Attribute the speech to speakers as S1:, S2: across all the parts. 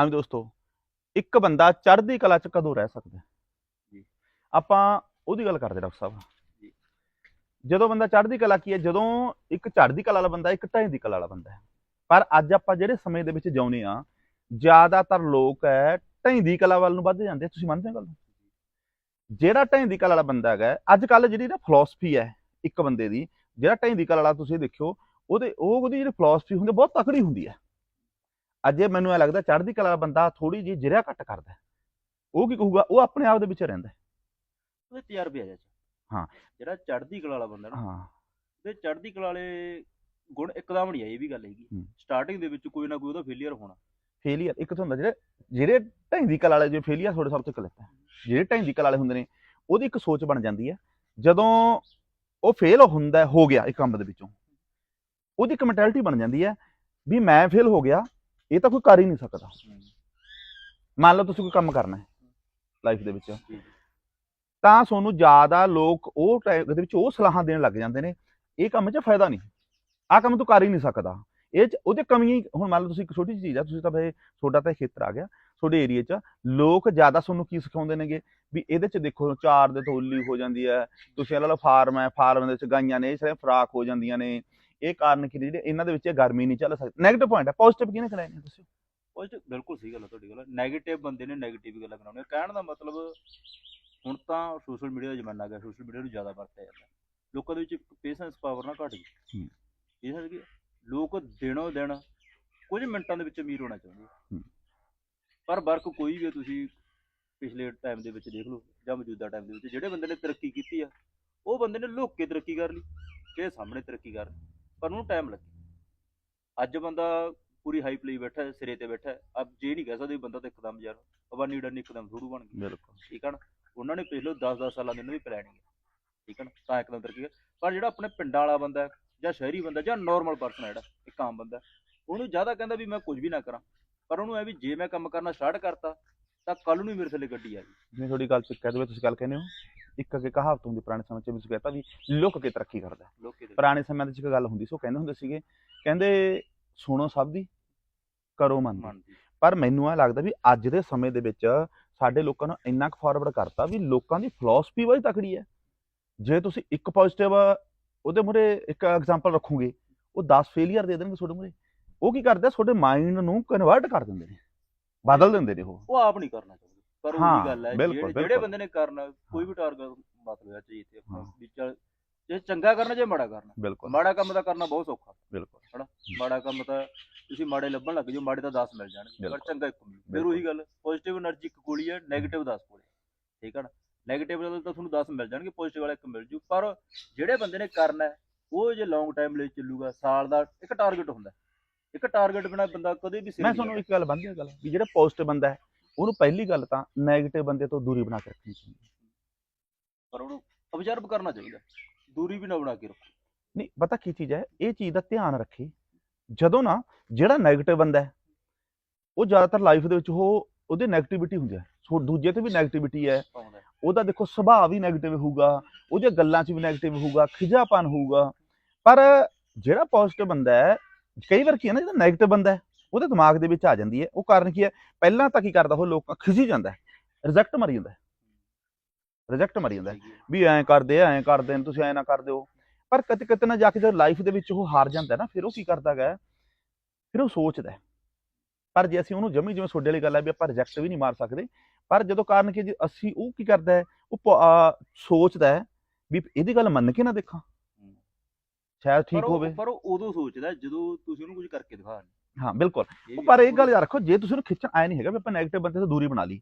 S1: ਹਾਂਜੀ ਦੋਸਤੋ ਇੱਕ ਬੰਦਾ ਚੜ੍ਹਦੀ ਕਲਾ ਚ ਕਦੋਂ ਰਹਿ ਸਕਦਾ?
S2: ਜੀ।
S1: ਆਪਾਂ ਉਹਦੀ ਗੱਲ ਕਰਦੇ ਡਾਕਟਰ ਸਾਹਿਬ
S2: ਜੀ।
S1: ਜਦੋਂ ਬੰਦਾ ਚੜ੍ਹਦੀ ਕਲਾ ਕੀ ਹੈ ਜਦੋਂ ਇੱਕ ਚੜ੍ਹਦੀ ਕਲਾ ਵਾਲਾ ਬੰਦਾ ਇੱਕ ਢਹਿੰਦੀ ਕਲਾ ਵਾਲਾ ਬੰਦਾ ਹੈ ਪਰ ਅੱਜ ਆਪਾਂ ਜਿਹੜੇ ਸਮੇਂ ਦੇ ਵਿੱਚ ਜਿਉਂਦੇ ਆ ਜ਼ਿਆਦਾਤਰ ਲੋਕ ਹੈ ਢਹਿੰਦੀ ਕਲਾ ਵੱਲ ਨੂੰ ਵੱਧ ਜਾਂਦੇ। ਤੁਸੀਂ ਮੰਨਦੇ ਹੋ ਗੱਲ? ਜਿਹੜਾ ਢਹਿੰਦੀ ਕਲਾ ਵਾਲਾ ਬੰਦਾ ਹੈਗਾ ਅੱਜ ਕੱਲ ਜਿਹੜੀ ਨਾ ਫਿਲਾਸਫੀ ਹੈ ਇੱਕ ਬੰਦੇ ਦੀ ਜਿਹੜਾ ਢਹਿੰਦੀ ਕਲਾ ਵਾਲਾ ਤੁਸੀਂ ਦੇਖਿਓ ਉਹਦੇ ਉਹ ਉਹਦੀ ਜਿਹੜੀ ਫਿਲਾਸਫੀ ਹੁੰਦੀ ਬਹੁਤ ਤਕੜੀ ਹੁੰਦੀ ਹੈ ਅੱਜ ਇਹ ਮੈਨੂੰ ਐ ਲੱਗਦਾ ਚੜ੍ਹਦੀ ਕਲਾ ਬੰਦਾ ਥੋੜੀ ਜਿਹੀ ਜਿਰਿਆ ਘੱਟ ਕਰਦਾ। ਉਹ ਕੀ ਕਹੂਗਾ ਉਹ ਆਪਣੇ ਆਪ ਦੇ ਵਿੱਚ ਰਹਿੰਦਾ।
S2: ਉਹਦੇ ਤਜਰਬੇ ਆ ਜਾ
S1: ਹਾਂ।
S2: ਜਿਹੜਾ ਚੜ੍ਹਦੀ ਕਲਾ ਵਾਲਾ ਬੰਦਾ ਨਾ
S1: ਹਾਂ
S2: ਤੇ ਚੜ੍ਹਦੀ ਕਲਾ ਵਾਲੇ ਗੁਣ ਇੱਕਦਮ ਨਹੀਂ ਆ ਇਹ ਵੀ ਗੱਲ ਹੈਗੀ। ਸਟਾਰਟਿੰਗ ਦੇ ਵਿੱਚ ਕੋਈ ਨਾ ਕੋਈ ਉਹਦਾ ਫੇਲਿਅਰ ਹੋਣਾ
S1: ਫੇਲੀਅਰ ਇੱਕ ਤਾਂ ਹੁੰਦਾ ਜਿਹੜੇ ਜਿਹੜੇ ਢਹਿੰਦੀ ਕਲਾ ਵਾਲੇ ਜੋ ਫੇਲੀਅਰ ਤੁਹਾਡੇ ਸਭ ਤੋਂ ਗਲਤ ਹੈ ਜਿਹੜੇ ਢਹਿੰਦੀ ਕਲਾ ਵਾਲੇ ਹੁੰਦੇ ਨੇ ਉਹਦੀ ਇੱਕ ਸੋਚ ਬਣ ਜਾਂਦੀ ਹੈ ਜਦੋਂ ਉਹ ਫੇਲ ਹੁੰਦਾ ਹੋ ਗਿਆ ਇੱਕ ਕੰਮ ਦੇ ਵਿੱਚੋਂ ਉਹਦੀ ਇੱਕ ਮੈਂਟੈਲਿਟੀ ਬਣ ਜਾਂਦੀ ਹੈ ਵੀ ਮੈਂ ਫੇਲ ਹੋ ਗਿਆ ਇਹ ਤਾਂ ਕੋਈ ਕਰ ਹੀ ਨਹੀਂ ਸਕਦਾ। ਮੰਨ ਲਓ ਤੁਸੀਂ ਕੋਈ ਕੰਮ ਕਰਨਾ ਹੈ ਲਾਈਫ ਦੇ ਵਿੱਚ। ਤਾਂ ਤੁਹਾਨੂੰ ਜ਼ਿਆਦਾ ਲੋਕ ਉਹ ਟਾਈਮ ਦੇ ਵਿੱਚ ਉਹ ਸਲਾਹਾਂ ਦੇਣ ਲੱਗ ਜਾਂਦੇ ਨੇ ਇਹ ਕੰਮ 'ਚ ਫਾਇਦਾ ਨਹੀਂ। ਆਹ ਕੰਮ ਤੂੰ ਕਰ ਹੀ ਨਹੀਂ ਸਕਦਾ। ਇਹ 'ਚ ਉਹਦੇ ਕਮੀਆਂ ਹੀ ਹੁਣ ਮੰਨ ਲਓ ਤੁਸੀਂ ਇੱਕ ਛੋਟੀ ਜਿਹੀ ਚੀਜ਼ ਆ ਤੁਸੀਂ ਤਾਂ ਫੇ ਤੁਹਾਡਾ ਤਾਂ ਖੇਤਰ ਆ ਗਿਆ ਤੁਹਾਡੇ ਏਰੀਆ 'ਚ ਲੋਕ ਜ਼ਿਆਦਾ ਤੁਹਾਨੂੰ ਕੀ ਸਿਖਾਉਂਦੇ ਨੇਗੇ? ਵੀ ਇਹਦੇ 'ਚ ਦੇਖੋ ਚਾਰ ਦੇ ਤੋਲੀ ਹੋ ਜਾਂਦੀ ਹੈ ਤੁਸੀਂ ਇਹ ਲਾ ਲਓ ਫਾਰਮ ਹੈ ਫਾਰਮ ਦੇ ਵਿੱਚ ਗਾਈਆਂ ਨੇ ਇਹ ਸਾਰੇ ਫਰਾਕ ਹੋ ਜਾਂਦੀਆਂ ਨੇ। ਇਹ ਕਾਰਨ ਕੀ ਨੇ ਜਿਹੜੇ ਇਹਨਾਂ ਦੇ ਵਿੱਚ ਇਹ ਗਰਮੀ ਨਹੀਂ ਚੱਲ ਸਕਦੀ? ਨੈਗੇਟਿਵ ਪੁਆਇੰਟ ਹੈ। ਪੋਜ਼ਿਟਿਵ ਕਿਹਨੇ ਕਰਾਏ ਨੇ ਦੱਸਿਓ
S2: ਪੋਜ਼ਿਟਿਵ ਬਿਲਕੁਲ ਸਹੀ ਗੱਲ ਆ ਤੁਹਾਡੀ ਗੱਲ। ਨੈਗੇਟਿਵ ਬੰਦੇ ਨੇ ਨੈਗੇਟਿਵ ਗੱਲਾਂ ਕਰਾਉਣੀਆਂ। ਕਹਿਣ ਦਾ ਮਤਲਬ ਹੁਣ ਤਾਂ ਸੋਸ਼ਲ ਮੀਡੀਆ ਦਾ ਜ਼ਮਾਨਾ ਆ ਗਿਆ। ਸੋਸ਼ਲ ਮੀਡੀਆ ਨੂੰ ਜ਼ਿਆਦਾ ਵਰਤਿਆ ਜਾਂਦਾ। ਲੋਕਾਂ ਦੇ ਵਿੱਚ ਪੇਸ਼ੈਂਸ ਪਾਵਰ ਨਾ ਘਟ ਗਈ
S1: ਹੂੰ।
S2: ਇਹ ਕਿ ਲੋਕ ਦਿਨੋਂ ਦਿਨ ਕੁਝ ਮਿੰਟਾਂ ਦੇ ਵਿੱਚ ਅਮੀਰ ਹੋਣਾ ਚਾਹੁੰਦੇ।
S1: ਹੂੰ।
S2: ਪਰ ਵਰਕ ਕੋਈ ਵੀ ਤੁਸੀਂ ਪਿਛਲੇ ਟਾਈਮ ਦੇ ਵਿੱਚ ਦੇਖ ਲਓ ਜਾਂ ਮੌਜੂਦਾ ਟਾਈਮ ਦੇ ਵਿੱਚ ਜਿਹੜੇ ਬੰਦੇ ਨੇ ਤਰੱਕੀ ਕੀਤੀ ਆ ਉਹ ਬੰਦੇ ਨੇ ਲੁੱਕ ਕੇ ਤਰੱਕੀ ਕਰ ਲਈ ਕਿ ਸਾਹਮਣੇ ਤਰੱਕੀ ਕਰ ਲਈ ਪਰ ਉਹਨੂੰ ਟਾਈਮ ਲੱਗਿਆ ਅੱਜ ਬੰਦਾ ਪੂਰੀ ਹਾਈਪ ਲਈ ਬੈਠਾ ਹੈ ਸਿਰੇ ਤੇ ਬੈਠਾ ਹੈ ਅਬ ਜੇ ਨਹੀਂ ਕਹਿ ਸਕਦੇ ਵੀ ਬੰਦਾ ਤਾਂ ਇੱਕਦਮ ਯਾਰ ਅਬਾਨੀ ਡਨ ਇੱਕਦਮ ਥੋੜੂ ਬਣ ਗਿਆ।
S1: ਬਿਲਕੁਲ।
S2: ਠੀਕ ਹੈ ਨਾ? ਉਹਨਾਂ ਨੇ ਪਿਛਲੇ 10-10 ਸਾਲਾਂ ਦੀ ਉਹਨਾਂ ਦੀ ਪਲੈਨਿੰਗ ਹੈ ਠੀਕ ਹੈ ਨਾ? ਤਾਂ ਇੱਕਦਮ ਤਰੱਕੀ ਕਰ ਪਰ ਜਿਹੜਾ ਆਪਣੇ ਪਿੰਡਾਂ ਵਾਲਾ ਬੰਦਾ ਹੈ, ਜਾਂ ਸ਼ਹਿਰੀ ਬੰਦਾ ਜਾਂ ਨਾਰਮਲ ਪਰਸਨ ਹੈ ਜਿਹੜਾ ਇੱਕ ਆਮ ਬੰਦਾ ਹੈ, ਉਹਨੂੰ ਜ਼ਿਆਦਾ ਕਹਿੰਦਾ ਵੀ ਮੈਂ ਕੁਝ ਵੀ ਨਾ ਕਰਾਂ। ਪਰ ਉਹਨੂੰ ਐ ਵੀ ਜੇ ਮੈਂ ਕੰਮ ਕਰਨਾ ਸਟਾਰਟ ਕਰਤਾ ਤਾਂ ਕੱਲ ਨੂੰ ਹੀ ਮੇਰੇ ਥੱਲੇ ਗੱਡੀ ਆ ਗਈ।
S1: ਜਿਵੇਂ ਤੁਹਾਡੀ ਗੱਲ ਚ ਕਹਿ ਦਵੇ ਤੁਸੀਂ ਗੱਲ ਕਹਿੰਦੇ ਹੋ। ਇੱਕ ਅੱਗੇ ਕਹਾਵਤ ਹੁੰਦੀ ਪੁਰਾਣੇ ਸਮੇਂ ਚ ਵੀ ਕਹਤਾ ਵੀ ਲੁੱਕ ਕੇ ਤਰੱਕੀ ਕਰਦਾ ਪੁਰਾਣੇ ਸਮਿਆਂ ਦੇ ਵਿੱਚ ਇੱਕ ਗੱਲ ਹੁੰਦੀ ਸੀ ਉਹ ਕਹਿੰਦੇ ਹੁੰਦੇ ਸੀਗੇ ਕਹਿੰਦੇ ਸੁਣੋ ਸਭ ਦੀ ਕਰੋ ਮਨ ਦੀ। ਪਰ ਮੈਨੂੰ ਇਹ ਲੱਗਦਾ ਵੀ ਅੱਜ ਦੇ ਸਮੇਂ ਦੇ ਵਿੱਚ ਸਾਡੇ ਲੋਕਾਂ ਨੂੰ ਇੰਨਾ ਕੁ ਫਾਰਵਰਡ ਕਰਤਾ ਵੀ ਲੋਕਾਂ ਦੀ ਫਿਲਾਸਫੀ ਬੜੀ ਤਕੜੀ ਹੈ। ਜੇ ਤੁਸੀਂ ਇੱਕ ਪੋਜ਼ਿਟਿਵ ਉਹਦੇ ਮੂਹਰੇ ਇੱਕ ਐਗਜ਼ਾਮਪਲ ਰੱਖੋਗੇ ਉਹ 10 ਫੇਲਿਅਰ ਦੇ ਦੇਣਗੇ ਤੁਹਾਡੇ ਮੂਹਰੇ। ਉਹ ਕੀ ਕਰਦੇ ਆ? ਤੁਹਾਡੇ ਮਾਈਂਡ ਨੂੰ ਕਨਵਰਟ ਕਰ ਦਿੰਦੇ ਨੇ। ਬਦਲ ਦਿੰਦੇ ਨੇ ਉਹ।
S2: ਉਹ ਆਪ ਨਹੀਂ ਕਰਨਾ ਪਰ ਉਹੀ ਗੱਲ ਹੈ ਜਿਹੜੇ ਬੰਦੇ ਨੇ ਕਰਨਾ ਕੋਈ ਵੀ ਟਾਰਗੇਟ ਮਤਲਬ ਹੈ ਚਾਹੀਏ ਤੇ ਆਪਣਾ ਵਿਚਾਰ ਜੇ ਚੰਗਾ ਕਰਨਾ ਜੇ ਮਾੜਾ ਕਰਨਾ। ਮਾੜਾ ਕੰਮ ਤਾਂ ਕਰਨਾ ਬਹੁਤ ਸੌਖਾ।
S1: ਬਿਲਕੁਲ। ਹਨਾ?
S2: ਮਾੜਾ ਕੰਮ ਤਾਂ ਤੁਸੀਂ ਮਾੜੇ ਲੱਭਣ ਲੱਗ ਜਾਓ ਮਾੜੇ ਤਾਂ 10 ਮਿਲ ਜਾਣਗੇ ਪਰ ਚੰਗਾ ਇੱਕ ਮਿਲ ਫਿਰ ਉਹੀ ਗੱਲ ਪੋਜ਼ਿਟਿਵ એનર્ਜੀ ਇੱਕ ਗੋਲੀ ਹੈ 네ਗੇਟਿਵ 10 ਗੋਲੀ। ਠੀਕ ਹੈ ਨਾ? 네ਗੇਟਿਵ ਵਾਲਾ ਤਾਂ ਤੁਹਾਨੂੰ 10 ਮਿਲ ਜਾਣਗੇ ਪੋਜ਼ਿਟਿਵ ਵਾਲਾ ਇੱਕ ਮਿਲ ਜੂ। ਪਰ ਜਿਹੜੇ ਬੰਦੇ ਨੇ ਕਰਨਾ ਉਹ ਜੇ ਲੌਂਗ ਟਾਈਮ ਲਈ ਚੱਲੂਗਾ ਸਾਲ ਦਾ ਇੱਕ ਟਾਰਗੇਟ ਹੁੰਦਾ ਇੱਕ ਟਾਰਗੇਟ ਬਿਨਾ ਬੰਦਾ ਕਦੇ ਵੀ
S1: ਮੈਂ ਤੁਹਾਨੂੰ ਇੱਕ ਗੱਲ ਬੰਦੀ ਗੱਲ। ਵੀ ਜਿਹੜਾ ਪੋਜ਼ਿਟਿਵ ਬੰਦਾ ਹੈ ਉਹਨੂੰ ਪਹਿਲੀ ਗੱਲ ਤਾਂ ਨੈਗੇਟਿਵ ਬੰਦੇ ਤੋਂ ਦੂਰੀ ਬਣਾ ਕੇ ਰੱਖਣੀ ਚਾਹੀਦੀ ਹੈ।
S2: ਪਰ ਉਹਨੂੰ ਅਬਜ਼ਰਵ ਕਰਨਾ ਚਾਹੀਦਾ ਦੂਰੀ ਵੀ ਨਾ ਬਣਾ ਕੇ ਰੱਖੋ।
S1: ਨਹੀਂ ਪਤਾ ਕੀ ਚੀਜ਼ ਹੈ? ਇਹ ਚੀਜ਼ ਦਾ ਧਿਆਨ ਰੱਖੀ। ਜਦੋਂ ਨਾ ਜਿਹੜਾ ਨੈਗੇਟਿਵ ਬੰਦਾ ਹੈ ਉਹ ਜ਼ਿਆਦਾਤਰ ਲਾਈਫ ਦੇ ਵਿੱਚ ਉਹ ਉਹਦੇ ਨੈਗੇਟਿਵਿਟੀ ਹੁੰਦੀ ਹੈ। ਸੋ ਦੂਜੇ ਤੇ ਵੀ ਨੈਗੇਟਿਵਿਟੀ ਹੈ। ਉਹਦਾ ਦੇਖੋ ਸੁਭਾਅ ਵੀ ਨੈਗੇਟਿਵ ਹੋਊਗਾ ਉਹਦੀਆਂ ਗੱਲਾਂ 'ਚ ਵੀ ਨੈਗੇਟਿਵ ਹੋਊਗਾ ਖਿਜਾਪਨ ਹੋਊਗਾ। ਪਰ ਜਿਹੜਾ ਪੋਜ਼ਿਟਿਵ ਬੰਦਾ ਹੈ ਕਈ ਵਾਰ ਕੀ ਹੈ ਨਾ ਜਿਹੜਾ ਨੈਗੇਟਿਵ ਬੰਦਾ ਹੈ ਉਹਦੇ ਦਿਮਾਗ ਦੇ ਵਿੱਚ ਆ ਜਾਂਦੀ ਹੈ। ਉਹ ਕਾਰਨ ਕੀ ਹੈ? ਪਹਿਲਾਂ ਤਾਂ ਕੀ ਕਰਦਾ ਉਹ ਲੋਕਾਂ ਖਿਜੀ ਜਾਂਦਾ ਹੈ। ਰਿਜੈਕਟ ਮਰੀ ਜਾਂਦਾ ਹੈ। ਰਿਜੈਕਟ ਮਰੀ ਜਾਂਦਾ ਹੈ।
S2: ਹੈ।
S1: ਵੀ ਐਂ ਕਰਦੇ ਐਂ ਕਰਦੇ ਨੇ ਤੁਸੀਂ ਐਂ ਨਾ ਕਰ ਦਿਓ। ਪਰ ਕਿਤੇ ਕਿਤੇ ਨਾ ਜਾ ਕੇ ਜਦੋਂ ਲਾਈਫ ਦੇ ਵਿੱਚ ਉਹ ਹਾਰ ਜਾਂਦਾ ਹੈ ਨਾ ਫਿਰ ਉਹ ਕੀ ਕਰਦਾ ਹੈ? ਫਿਰ ਉਹ ਸੋਚਦਾ ਹੈ। ਪਰ ਜੇ ਅਸੀਂ ਉਹਨੂੰ ਜਮੀ ਜਿਵੇਂ ਤੁਹਾਡੇ ਵਾਲੀ ਗੱਲ ਹੈ ਵੀ ਆਪਾਂ ਰਿਜੈਕਟ ਵੀ ਨਹੀਂ ਮਾਰ ਸਕਦੇ ਪਰ ਜਦੋਂ ਕਾਰਨ ਕਿ ਅਸੀਂ ਉਹ ਕੀ ਕਰਦਾ ਹੈ? ਉਹ ਸੋਚਦਾ ਹੈ ਵੀ ਇਹਦੀ ਗੱਲ ਮੰਨ ਕੇ ਨਾ ਦੇਖਾਂ।
S2: ਹੂੰ।
S1: ਸ਼ਾਇਦ ਠੀਕ ਹੋਵੇ।
S2: ਪਰ ਉਹ ਉਦੋਂ ਸੋਚਦਾ ਹੈ ਜਦੋਂ ਤੁਸੀਂ ਉਹਨੂੰ ਕੁਝ ਕਰਕੇ ਦਿਖਾ
S1: ਹਾਂ ਬਿਲਕੁਲ। ਪਰ ਇਹ ਗੱਲ ਯਾਦ ਰੱਖੋ ਜੇ ਤੁਸੀਂ ਉਹਨੂੰ ਖਿੱਚਣ ਆਇਆ ਨਹੀਂ ਹੈਗਾ ਵੀ ਆਪਾਂ ਨੈਗੇਟਿਵ ਬੰਦੇ ਤੋਂ ਦੂਰੀ ਬਣਾ ਲਈ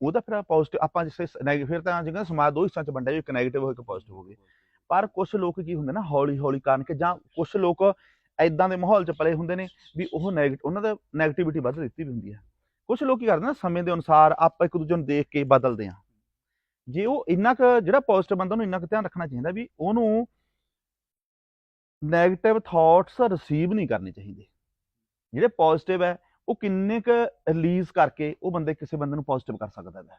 S1: ਉਹਦਾ ਫਿਰ ਪੋਜ਼ਿਟਿਵ ਆਪਾਂ ਜਿਸ ਨੈਗੇਟਿਵ ਫਿਰ ਤਾਂ ਜਿਵੇਂ ਸਮਾਜ ਦੋ ਹਿੱਸਾ ਚ ਵੰਡਿਆ ਇੱਕ ਨੈਗੇਟਿਵ ਹੋ ਇੱਕ ਪੋਜ਼ਿਟਿਵ ਹੋ ਗਏ। ਪਰ ਕੁਝ ਲੋਕ ਕੀ ਹੁੰਦੇ ਨਾ ਹੌਲੀ ਹੌਲੀ ਕਰਨ ਕਿ ਜਾਂ ਕੁਝ ਲੋਕ ਐਦਾਂ ਦੇ ਮਾਹੌਲ ਚ ਪਲੇ ਹੁੰਦੇ ਨੇ ਵੀ ਉਹ ਨੈਗੇਟਿਵ ਉਹਨਾਂ ਦਾ ਨੈਗੇਟਿਵਿਟੀ ਵੱਧ ਦਿੱਤੀ ਵੀ ਹੁੰਦੀ ਹੈ ਕੁਝ ਲੋਕ ਕੀ ਕਰਦੇ ਨਾ ਸਮੇਂ ਦੇ ਅਨੁਸਾਰ ਆਪਾਂ ਇੱਕ ਦੂਜੇ ਨੂੰ ਦੇਖ ਕੇ ਬਦਲਦੇ ਆ। ਜੇ ਉਹ ਇੰਨਾ ਕੁ ਜਿਹੜਾ ਪੋਜ਼ਿਟਿਵ ਬੰਦਾ ਉਹਨੂੰ ਇੰਨਾ ਕੁ ਧਿਆਨ ਰੱਖਣਾ ਚਾਹੀਦਾ ਵੀ ਉਹਨੂੰ ਨੈਗੇਟਿਵ ਥਾਟਸ ਰਿਸੀਵ ਨਹੀਂ ਕਰਨੇ ਚਾਹੀਦੇ। ਜਿਹੜੇ ਪੋਜ਼ਿਟਿਵ ਹੈ ਉਹ ਕਿੰਨੇ ਕੁ ਰਿਲੀਜ਼ ਕਰਕੇ ਉਹ ਬੰਦੇ ਕਿਸੇ ਬੰਦੇ ਨੂੰ ਪੋਜ਼ਿਟਿਵ ਕਰ ਸਕਦਾ ਹੈ।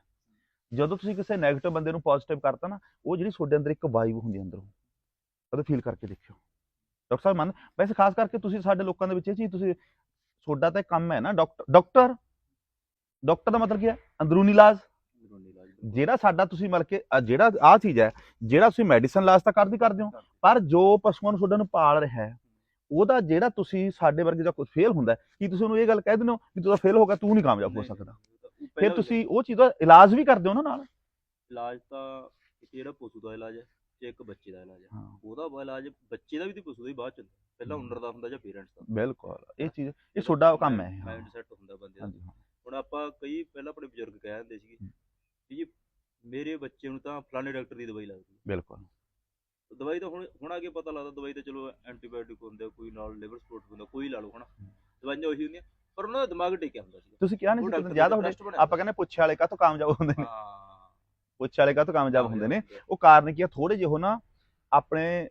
S1: ਜਦੋਂ ਤੁਸੀਂ ਕਿਸੇ 네ਗੇਟਿਵ ਬੰਦੇ ਨੂੰ ਪੋਜ਼ਿਟਿਵ ਕਰਤਾ ਨਾ ਉਹ ਜਿਹੜੀ ਤੁਹਾਡੇ ਅੰਦਰ ਇੱਕ ਵਾਈਬ ਹੁੰਦੀ ਅੰਦਰੋਂ ਉਹਦੇ ਫੀਲ ਕਰਕੇ ਦੇਖਿਓ। ਡਾਕਟਰ ਸਾਹਿਬ ਮੰਨ ਵੈਸੇ ਖਾਸ ਕਰਕੇ ਤੁਸੀਂ ਸਾਡੇ ਲੋਕਾਂ ਦੇ ਵਿੱਚ ਇਹ ਚੀਜ਼ ਤੁਸੀਂ ਤੁਹਾਡਾ ਤਾਂ ਕੰਮ ਹੈ ਨਾ ਡਾਕਟਰ ਡਾਕਟਰ ਡਾਕਟਰ ਦਾ ਮਤਲਬ ਕੀ ਹੈ? ਅੰਦਰੂਨੀ ਇਲਾਜ। ਜਿਹੜਾ ਸਾਡਾ ਤੁਸੀਂ ਮਤਲਬ ਕਿ ਜਿਹੜਾ ਆਹ ਚੀਜ਼ ਹੈ ਜਿਹੜਾ ਤੁਸੀਂ ਮੈਡੀਸਨ ਇਲਾਜ ਤਾਂ ਕਰਦੇ ਕਰਦੇ ਹੋ ਪਰ ਜੋ ਪਸ਼ੂਆਂ ਨੂੰ ਤੁਹਾਡੇ ਨੂੰ ਪਾਲ ਰਿਹਾ ਹੈ ਉਹਦਾ ਜਿਹੜਾ ਤੁਸੀਂ ਸਾਡੇ ਵਰਗੇ ਦਾ ਕੋਈ ਫੇਲ ਹੁੰਦਾ ਕੀ ਤੁਸੀਂ ਉਹਨੂੰ ਇਹ ਗੱਲ ਕਹਿ ਦਿੰਦੇ ਹੋ ਕਿ ਤੂੰ ਤਾਂ ਫੇਲ ਹੋ ਗਿਆ ਤੂੰ ਨਹੀਂ ਕਾਮਯਾਬ ਹੋ ਸਕਦਾ। ਫਿਰ ਤੁਸੀਂ ਉਹ ਚੀਜ਼ ਦਾ ਇਲਾਜ ਵੀ ਕਰਦੇ ਹੋ ਨਾ ਨਾਲ।
S2: ਇਲਾਜ ਤਾਂ ਜਿਹੜਾ ਪਸ਼ੂ ਦਾ ਇਲਾਜ ਹੈ ਤੇ ਇੱਕ ਬੱਚੇ ਦਾ ਇਲਾਜ ਹੈ। ਉਹਦਾ ਇਲਾਜ ਬੱਚੇ ਦਾ ਵੀ ਤੇ ਪਸ਼ੂ ਦਾ ਹੀ ਬਾਅਦ ਚ ਪਹਿਲਾਂ। ਓਨਰ ਦਾ ਹੁੰਦਾ ਜਾਂ ਪੇਰੈਂਟਸ ਦਾ
S1: ਬਿਲਕੁਲ ਇਹ ਚੀਜ਼ ਇਹ ਤੁਹਾਡਾ ਕੰਮ ਹੈ।
S2: ਮਾਈਂਡ ਸੈਟ ਹੁੰਦਾ ਬੰਦੇ ਦਾ। ਹੁਣ ਆਪਾਂ ਕਈ ਪਹਿਲਾਂ ਆਪਣੇ ਬਜ਼ੁਰਗ ਕਹਿ ਦਿੰਦੇ ਸੀਗੇ ਜੀ ਮੇਰੇ ਬੱਚੇ ਨੂੰ ਤਾਂ ਫਲਾਣੇ ਡਾਕਟਰ ਦੀ ਦਵਾਈ ਲੱਗਦੀ।
S1: ਬਿਲਕੁਲ।
S2: ਦਵਾਈ ਤਾਂ ਹੁਣ ਹੁਣ ਆ ਕੇ ਪਤਾ ਲੱਗਦਾ ਦਵਾਈ ਤਾਂ ਚਲੋ ਐਂਟੀਬਾਇਓਟਿਕ ਹੁੰਦਾ ਕੋਈ ਨਾਲ ਲਿਵਰ ਸਪੋਰਟ ਹੁੰਦਾ ਕੋਈ ਲਾ ਲਓ ਹਨਾ? ਦਵਾਈਆਂ ਉਹੀ ਹੁੰਦੀਆਂ ਪਰ ਉਹਨਾਂ ਦਾ ਦਿਮਾਗ ਟਿਕਿਆ ਹੁੰਦਾ ਸੀ
S1: ਤੁਸੀਂ ਕਿਹਾ ਨਹੀਂ ਸੀ ਤੁਹਾਡੇ ਆਪਾਂ ਕਹਿੰਦੇ ਪੁੱਛੇ ਵਾਲੇ ਕਾਹਤੋਂ ਕਾਮਯਾਬ ਹੁੰਦੇ ਨੇ। ਪੁੱਛੇ ਵਾਲੇ ਕਾਹਤੋਂ ਕਾਮਯਾਬ ਹੁੰਦੇ ਨੇ। ਉਹ ਕਾਰਨ ਕੀ ਆ? ਥੋੜੇ ਜਿਹੇ ਉਹ ਨਾ ਆਪਣੇ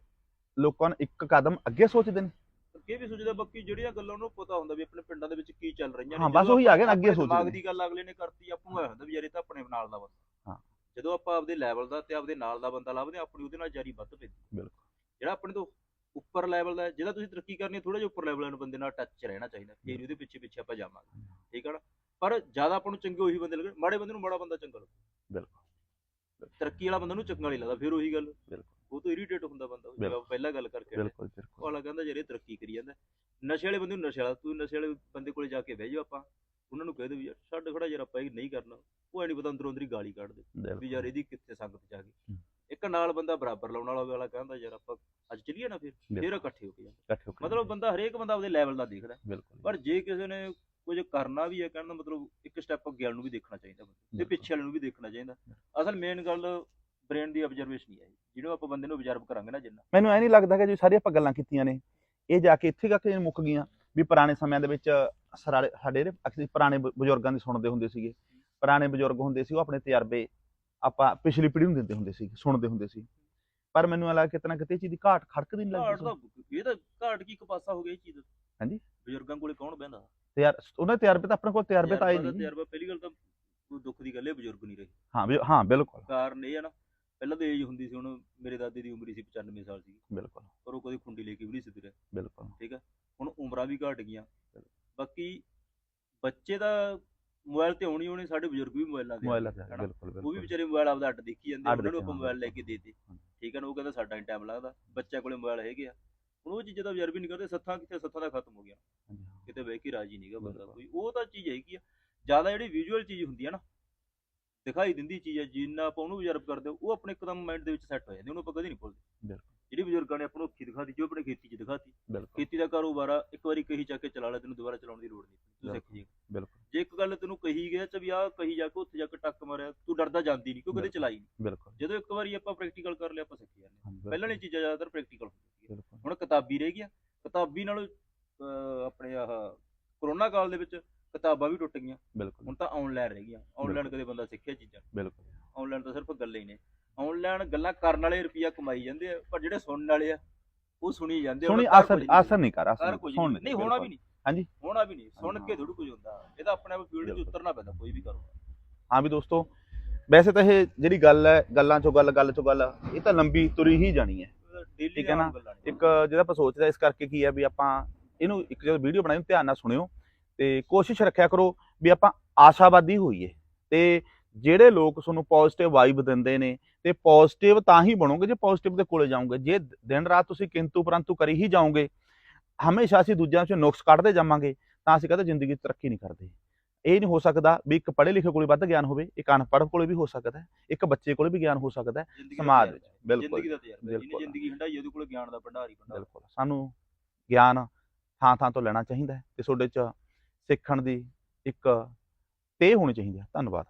S1: ਲੋਕਾਂ ਨੂੰ ਇੱਕ ਕਦਮ ਅੱਗੇ ਸੋਚਦੇ ਨੇ।
S2: ਅੱਗੇ ਵੀ ਸੋਚਦਾ ਬਾਕੀ ਜਿਹੜੀਆਂ ਗੱਲਾਂ ਉਹਨੂੰ ਪਤਾ ਹੁੰਦਾ ਵੀ ਆਪਣੇ ਪਿੰਡਾਂ ਦੇ ਵਿੱਚ ਕੀ ਚੱਲ ਰਹੀਆਂ
S1: ਹਾਂ,
S2: ਜਦੋਂ
S1: ਬਸ ਉਹੀ ਆ ਗਿਆ ਨਾ,
S2: ਆਪਣੇ
S1: ਅੱਗੇ ਸੋਚਦੇ
S2: ਦਿਮਾਗ
S1: ਨੇ।
S2: ਦੀ ਗੱਲ ਅਗਲੇ ਨੇ ਕਰਤੀ ਆਪਾਂ ਨੂੰ ਐ ਹੁੰਦਾ ਵੀ ਯਾਰ ਇਹ ਤਾਂ ਆਪਣੇ ਨਾਲ ਦਾ ਬੰਦਾ।
S1: ਹਾਂ।
S2: ਜਦੋਂ ਆਪਾਂ ਆਪਦੇ ਲੈਵਲ ਦਾ ਤੇ ਆਪਦੇ ਨਾਲ ਦਾ ਬੰਦਾ ਲੱਭਦੇ ਹਾਂ, ਆਪਣੀ ਉਹਦੇ ਨਾਲ ਜਾਰੀ ਵੱਧ ਪੈਂਦੀ
S1: ਬਿਲਕੁਲ।
S2: ਜਿਹੜਾ ਆਪਣੇ ਤੋਂ ਉੱਪਰ ਲੈਵਲ ਦਾ ਹੈ, ਜਿਹਦਾ ਤੁਸੀਂ ਤਰੱਕੀ ਕਰਨੀ ਹੈ ਥੋੜਾ ਜਿਹਾ ਉੱਪਰ ਲੈਵਲ ਵਾਲੇ ਬੰਦੇ ਨਾਲ ਟੱਚ ਰਹਿਣਾ ਚਾਹੀਦਾ ਫਿਰ ਉਹਦੇ ਪਿੱਛੇ ਪਿੱਛੇ ਆਪਾਂ ਜਾਵਾਂਗੇ ਠੀਕ ਹੈ ਨਾ ਪਰ ਜ਼ਿਆਦਾ ਆਪਾਂ ਨੂੰ ਚੰਗੇ ਉਹੀ ਬੰਦੇ ਲੱਗਣ ਮਾੜੇ ਬੰਦੇ ਨੂੰ ਮਾੜਾ ਬੰਦਾ ਚੰਗਾ ਲੱਗਦਾ
S1: ਬਿਲਕੁਲ।
S2: ਤਰੱਕੀ ਵਾਲਾ ਬੰਦਾ ਨੂੰ ਚੰਗਾ ਨਹੀਂ ਲੱਗਦਾ ਫਿਰ ਉਹੀ ਗੱਲ
S1: ਬਿਲਕੁਲ।
S2: ਉਹ ਤੋਂ ਇਰੀਟੇਟ ਹੁੰਦਾ ਬੰਦਾ
S1: ਬਿਲਕੁਲ।
S2: ਆਪਾਂ ਪਹਿਲਾਂ ਗੱਲ ਕਰਕੇ ਹਟੇ।
S1: ਬਿਲਕੁਲ
S2: ਉਹ
S1: ਬਿਲਕੁਲ
S2: ਵਾਲਾ ਕਹਿੰਦਾ ਯਾਰ ਇਹ ਤਰੱਕੀ ਕਰੀ ਜਾਂਦਾ ਨਸ਼ੇ ਵਾਲੇ ਬੰਦੇ ਨੂੰ ਨਸ਼ੇ ਵਾਲਾ ਤੂੰ ਨਸ਼ੇ ਵਾਲੇ ਬੰਦੇ ਕੋਲੇ ਜਾ ਕੇ ਬਹਿ ਜਾ ਆਪਾਂ ਉਹਨਾਂ ਨੂੰ ਕਹਿ ਦੇ ਵੀ ਯਾਰ ਛੱਡ ਖੜਾ ਯਾਰ ਆਪਾਂ ਇਹ ਨਹੀਂ ਕਰਨਾ। ਉਹ ਐ ਨਹੀਂ ਪਤਾ ਅੰਦਰੋਂ ਅੰਦਰੀ ਗਾਲੀ ਕੱਢ ਦੇ ਵੀ ਯਾਰ ਇਹਦੀ ਕਿੱਥੇ ਸੰਗਤ ਜਾ ਗਈ। ਇੱਕ ਨਾਲ ਬੰਦਾ ਬਰਾਬਰ ਲਾਉਣ ਵਾਲਾ ਵਾਲਾ ਕਹਿੰਦਾ ਯਾਰ ਆਪਾਂ ਅੱਜ ਚੱਲੀਏ ਨਾ ਫਿਰ ਫਿਰ। ਇਕੱਠੇ ਹੋ ਕੇ ਜਾਂਦੇ ਮਤਲਬ ਬੰਦਾ ਹਰੇਕ ਬੰਦਾ ਆਪਦੇ ਲੈਵਲ ਦਾ ਦੇਖਦਾ। ਪਰ ਜੇ ਕਿਸੇ ਨੇ ਕੁਝ ਕਰਨਾ ਵੀ ਹੈ ਕਹਿਣ ਦਾ ਮਤਲਬ ਇੱਕ ਸਟੈਪ ਅੱਗੇ ਵਾਲ ਨੂੰ ਵੀ ਦੇਖਣਾ ਚਾਹੀਦਾ ਤੇ। ਪਿੱਛੇ ਵਾਲੇ ਨੂੰ ਵੀ ਦੇਖਣਾ ਚਾਹੀਦਾ। ਅਸਲ ਮੇਨ ਗੱਲ ਬ੍ਰੇਨ ਦੀ ਆਬਜ਼ਰਵੇਸ਼ਨ ਹੀ ਹੈ ਜਿਹਨੂੰ ਆਪਾਂ ਬੰਦੇ ਨੂੰ ਆਬਜ਼ਰਵ ਕਰਾਂਗੇ ਨਾ ਜਿੰਨਾ।
S1: ਮੈਨੂੰ ਐ ਨਹੀਂ ਲੱਗਦਾ ਕਿ ਜੋ ਸਾਰੀ ਆਪਾਂ ਗੱਲਾਂ ਕੀਤੀਆਂ ਨੇ ਇਹ ਜਾ ਕੇ ਇੱਥੇ ਜਾ ਕੇ ਮੁੱਕ ਗਈਆਂ ਵੀ ਪੁਰਾਣੇ ਸਮਿਆਂ ਦੇ ਵਿੱਚ ਸਾਡੇ ਜਿਹੜੇ ਪੁਰਾਣੇ ਬਜ਼ੁਰਗਾਂ ਦੀ ਸੁਣਦੇ ਹੁੰਦੇ ਸੀਗੇ। ਪੁਰਾਣੇ ਬਜ਼ੁਰਗ ਹੁੰਦੇ ਸੀ ਉਹ ਆਪਣੇ ਤਜਰਬੇ ਆਪਾਂ ਪਿਛਲੀ ਪੀੜ੍ਹੀ ਨੂੰ ਦਿੰਦੇ ਹੁੰਦੇ ਸੀ ਸੁਣਦੇ ਹੁੰਦੇ ਸੀ। ਪਰ ਮੈਨੂੰ ਐ ਲੱਗਦਾ ਕਿਤੇ ਇਹ ਚੀਜ਼ ਦੀ ਘਾਟ ਖੜਕਦੀ ਨਹੀਂ ਲੱਗਦੀ
S2: ਇਹ ਤਾਂ ਘਾਟ ਕੀ ਇੱਕ ਪਾਸਾ ਹੋ ਗਿਆ ਇਹ ਚੀਜ਼।
S1: ਹਾਂਜੀ।
S2: ਬਜ਼ੁਰਗਾਂ ਕੋਲੇ ਕੌਣ ਬਹਿੰਦਾ?
S1: ਤੇ ਯਾਰ ਉਹਨਾਂ ਦੇ ਤਜਰਬੇ ਤਾਂ ਆਪਣੇ ਕੋਲ ਤਜਰਬੇ ਤਾਂ ਆਏ ਨਹੀਂ।
S2: ਤਜਰਬਾ ਪਹਿਲੀ ਗੱਲ ਤਾਂ ਦੁੱਖ ਦੀ ਗੱਲ ਹੈ ਬਜ਼ੁਰਗ ਨਹੀਂ ਰਹੇ।
S1: ਹਾਂ ਹਾਂ ਬਿਲਕੁਲ।
S2: ਕਾਰਨ ਇਹ ਹੈ ਨਾ ਪਹਿਲਾਂ ਤਾਂ ਏਜ ਹੁੰਦੀ ਸੀ ਹੁਣ ਮੇਰੇ ਦਾਦੇ ਦੀ ਉਮਰ ਸੀ 95 ਸਾਲ ਸੀ
S1: ਬਿਲਕੁਲ।
S2: ਪਰ ਉਹ ਕਦੇ ਖੁੰਡੀ ਲੈ ਕੇ ਵੀ ਨਹੀਂ ਸੀ ਤੁਰਿਆ
S1: ਬਿਲਕੁਲ।
S2: ਹੁਣ ਉਮਰਾਂ ਵੀ ਘਟ ਗਈਆਂ। ਬਾਕੀ ਬੱਚੇ ਦਾ ਮੋਬਾਈਲ ਤੇ ਹੋਣੀ ਹੋਣੀ ਸਾਡੇ ਬਜ਼ੁਰਗ ਵੀ ਮੋਬਾਈਲਾਂ ਤੇ
S1: ਮੋਬਾਈਲ
S2: ਹਨਾ।
S1: ਬਿਲਕੁਲ
S2: ਉਹ ਵੀ
S1: ਬਿਲਕੁਲ
S2: ਵਿਚਾਰੇ ਮੋਬਾਈਲ ਆਪਦਾ ਅੱਡ ਦੇਖੀ ਜਾਂਦੇ ਉਹਨਾਂ ਨੂੰ ਆਪਾਂ ਮੋਬਾਈਲ ਲੈ ਕੇ
S1: ਬਿਲਕੁਲ।
S2: ਦੇ ਦੇ ਠੀਕ ਹੈ ਨਾ ਉਹ ਕਹਿੰਦਾ ਸਾਡਾ ਹੀ ਟਾਈਮ ਲੱਗਦਾ ਬੱਚਿਆਂ ਕੋਲੇ ਮੋਬਾਈਲ ਹੈਗੇ ਆ ਹੁਣ ਉਹ ਚੀਜ਼ਾਂ ਦਾ ਵੀ ਨਹੀਂ ਕਰਦੇ ਸੱਥਾਂ ਕਿਤੇ ਸੱਥਾਂ ਦਾ ਖਤਮ ਹੋ ਗਿਆ। ਕਿਤੇ ਬਹਿ ਕੇ ਰਾਜੀ ਨਹੀਂਗਾ ਬੰਦਾ
S1: ਬਿਲਕੁਲ।
S2: ਕੋਈ ਉਹ ਤਾਂ ਚੀਜ਼ ਹੈਗੀ ਆ ਜ਼ਿਆਦਾ ਜਿਹੜੀ ਵਿਜ਼ੂਅਲ ਚੀਜ਼ ਹੁੰਦੀ ਆ ਨਾ ਦਿਖਾਈ ਦਿੰਦੀ ਚੀਜ਼ ਆ ਜਿੰਨਾ ਆਪਾਂ ਉਹਨੂੰ observe ਕਰਦੇ ਉਹ ਆਪਣੇ ਇੱਕਦਮ ਮਾਈਂਡ ਦੇ ਵਿੱਚ ਸੈੱਟ ਹੋ ਜਾਂਦੀ ਉਹਨੂੰ ਆਪਾਂ ਕਦੇ ਨਹੀਂ ਭੁੱਲਦੇ
S1: ਬਿਲਕੁਲ।
S2: ਜਿਹੜੀ ਬਜ਼ੁਰਗਾਂ ਨੇ ਆਪਾਂ ਨੂੰ ਦਿਖਾਤੀ ਜੋ ਆਪਣੇ ਖੇਤੀ 'ਚ ਦਿਖਾਤੀ।
S1: ਬਿਲਕੁਲ।
S2: ਖੇਤੀ ਦਾ ਕਾਰੋਬਾਰ ਆ ਇੱਕ ਵਾਰੀ ਕਹੀ ਚੱਕ ਕੇ ਚਲਾ ਲੈ ਤੈਨੂੰ ਦੁਬਾਰਾ ਚਲਾਉਣ ਦੀ ਲੋੜ ਨਹੀਂ। ਤੂੰ ਸਿੱਖ ਜੀ।
S1: ਬਿਲਕੁਲ।
S2: ਜੇ ਇੱਕ ਗੱਲ ਤੈਨੂੰ ਕਹੀ ਗਿਆ ਚ ਵੀ ਆ ਕਹੀ ਜਾ ਕੇ ਉੱਥੇ ਜਾ ਕੇ ਟੱਕ ਮਾਰਿਆ ਤੂੰ ਡਰਦਾ ਜਾਂਦੀ ਨਹੀਂ ਕਿਉਂ ਕਦੇ। ਚਲਾਈ ਨਹੀਂ।
S1: ਬਿਲਕੁਲ।
S2: ਜਦੋਂ ਇੱਕ ਵਾਰੀ ਆਪਾਂ ਪ੍ਰੈਕਟੀਕਲ ਕਰ ਲਿਆ ਆਪਾਂ ਸਿੱਖ ਜਾਂਦੇ ਹਾਂ। ਪਹਿਲਾਂ ਵਾਲੀ ਚੀਜ਼ਾਂ ਜ਼ਿਆਦਾਤਰ ਪ੍ਰੈਕਟੀਕਲ ਹੁੰਦੀਆਂ ਹੁਣ ਕਿਤਾਬੀ ਰਹਿ ਗਿਆ ਕਿਤਾਬੀ ਨਾਲੋਂ ਆਪਣੇ ਆਹ ਕਰੋਨਾ ਕਾਲ ਦੇ ਵਿੱਚ ਕਿਤਾਬਾਂ ਵੀ ਟੁੱਟ ਗਈਆਂ।
S1: ਬਿਲਕੁਲ।
S2: ਹੁਣ ਤਾਂ ਆਨਲਾਈਨ ਰਹਿ ਗਈਆਂ। ਆਨਲਾਈਨ। ਕਦੇ ਬੰਦਾ ਸਿੱਖਿਆ ਚੀਜ਼ਾਂ
S1: ਬਿਲਕੁਲ।
S2: ਆਨਲਾਈਨ ਤਾਂ ਸਿਰਫ ਗੱਲਾਂ ਹੀ ਨੇ। ਆਨਲਾਈਨ ਗੱਲਾਂ ਕਰਨ ਵਾਲੇ ਰੁਪਈਆ ਕਮਾਈ ਜਾਂਦੇ ਆ ਪਰ ਜਿਹੜੇ ਸੁਣਨ ਵਾਲੇ ਆ ਉਹ ਸੁਣੀ ਜਾਂਦੇ ਆ,
S1: ਸੁਣੀ ਅਸਰ ਅਸਰ ਨਹੀਂ। ਕਰ ਅਸਰ ਸੁਣ
S2: ਨਹੀਂ। ਹੋਣਾ ਵੀ ਨਹੀਂ।
S1: ਹਾਂਜੀ।
S2: ਹੋਣਾ ਵੀ ਨਹੀਂ। ਸੁਣ ਕੇ। ਥੋੜੀ ਕੁਝ ਹੁੰਦਾ। ਇਹ ਤਾਂ ਆਪਣੇ ਆਪ ਫੀਲਡ 'ਚ। ਉਤਰਨਾ ਪੈਂਦਾ ਕੋਈ ਵੀ ਕਰੋ।
S1: ਹਾਂ ਵੀ ਦੋਸਤੋ ਵੈਸੇ ਤਾਂ ਇਹ ਜਿਹੜੀ ਗੱਲ ਹੈ ਗੱਲਾਂ ਚੋਂ ਗੱਲ ਗੱਲ ਚੋਂ ਗੱਲ ਇਹ ਤਾਂ ਲੰਬੀ ਤੁਰੀ ਹੀ ਜਾਣੀ ਹੈ। ਠੀਕ ਹੈ ਨੇ? ਇੱਕ ਜਿਹੜਾ ਆਪਾਂ ਸੋਚਦਾ ਇਸ ਕਰਕੇ ਕੀ ਹੈ ਵੀ ਆਪਾਂ ਇਹਨੂੰ ਇੱਕ ਜਦੋਂ ਵੀਡੀਓ ਬਣਾਈ ਧਿਆਨ ਨਾਲ ਸੁਣਿਓ ਤੇ ਕੋਸ਼ਿਸ਼ ਰੱਖਿਆ ਕਰੋ ਵੀ ਆਪਾਂ ਆਸ਼ਾਵਾਦੀ ਹੋਈਏ। ਤੇ ਜਿਹੜੇ ਲੋਕ ਤੁਹਾਨੂੰ ਪੋਜ਼ਿਟਿਵ ਵਾਈਬ ਦਿੰਦੇ ਨੇ ਤੇ ਪੋਜ਼ਿਟਿਵ ਤਾਂ ਹੀ ਬਣੋਗੇ ਜੇ ਪੋਜ਼ਿਟਿਵ ਦੇ ਕੋਲੇ ਜਾਓਗੇ। ਜੇ ਦਿਨ ਰਾਤ ਤੁਸੀਂ ਕਿੰਤੂ ਪਰੰਤੂ ਕਰੀ ਹੀ ਜਾਓਗੇ ਹਮੇਸ਼ਾ ਅਸੀਂ ਦੂਜਿਆਂ 'ਚੋਂ ਨੁਕਸ ਕੱਢਦੇ ਜਾਵਾਂਗੇ ਤਾਂ ਅਸੀਂ ਕਦੇ ਜ਼ਿੰਦਗੀ 'ਚ ਤਰੱਕੀ ਨਹੀਂ ਕਰਦੇ। ਇਹ ਨਹੀਂ ਹੋ ਸਕਦਾ ਵੀ ਇੱਕ ਪੜ੍ਹੇ ਲਿਖੇ ਕੋਲੇ ਵੱਧ ਗਿਆਨ ਹੋਵੇ ਇੱਕ ਅਨਪੜ੍ਹ ਕੋਲੇ ਵੀ ਹੋ ਸਕਦਾ ਇੱਕ ਬੱਚੇ ਕੋਲੇ ਵੀ ਗਿਆਨ ਹੋ ਸਕਦਾ ਸਮਾਜ ਵਿੱਚ। ਬਿਲਕੁਲ,
S2: ਜ਼ਿੰਦਗੀ ਦਾ ਤਜਰਬਾ ਜਿਹਨੇ
S1: ਬਿਲਕੁਲ।
S2: ਜ਼ਿੰਦਗੀ ਹੰਡਾਈ ਉਹਦੇ ਕੋਲ ਗਿਆਨ ਦਾ ਭੰਡਾਰ ਹੀ ਭੰਡਾਰ
S1: ਬਿਲਕੁਲ ਸਾਨੂੰ ਗਿਆਨ ਥਾਂ ਥਾਂ ਤੋਂ ਲੈਣਾ ਚਾਹੀਦਾ ਹੈ ਤੇ ਤੁਹਾਡੇ 'ਚ ਸਿੱਖਣ ਦੀ ਇੱਕ ਤੇ ਹੋਣੀ ਚਾਹੀਦੀ ਹੈ। ਧੰਨਵਾਦ।